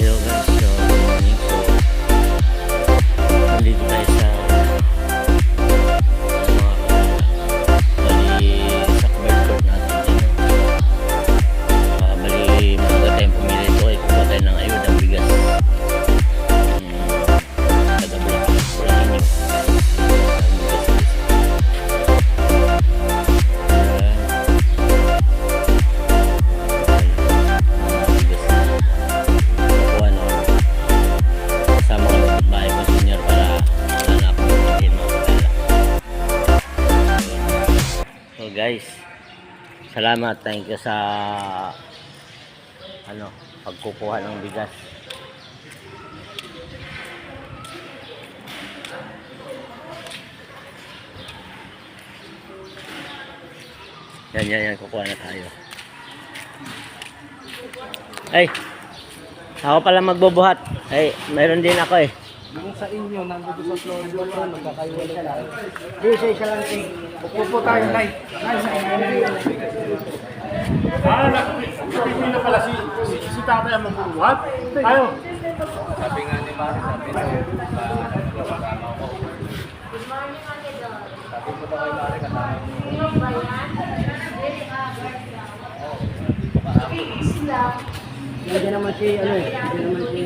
Hail guys, salamat thank you sa ano, pagkukuha ng bigas. Yan, yan, yan. Kukuha na tayo. Ay! Ako pala magbubuhat. Ay, mayroon din ako eh. Yung sa inyo, nandito sa floor ba ito, magkakaiwala lang. Hindi, isa lang. eh. Upo po tayo, Nay. Nay, sa inyo. Ah, nakapili na pala si, si, si tatay ang magbubuhat. Tayo. Sabi nga ni Mari, sabi na, kasama ko. Sabi ko daw kay Mari, kasama ko. Hindi naman si, ano eh, hindi naman si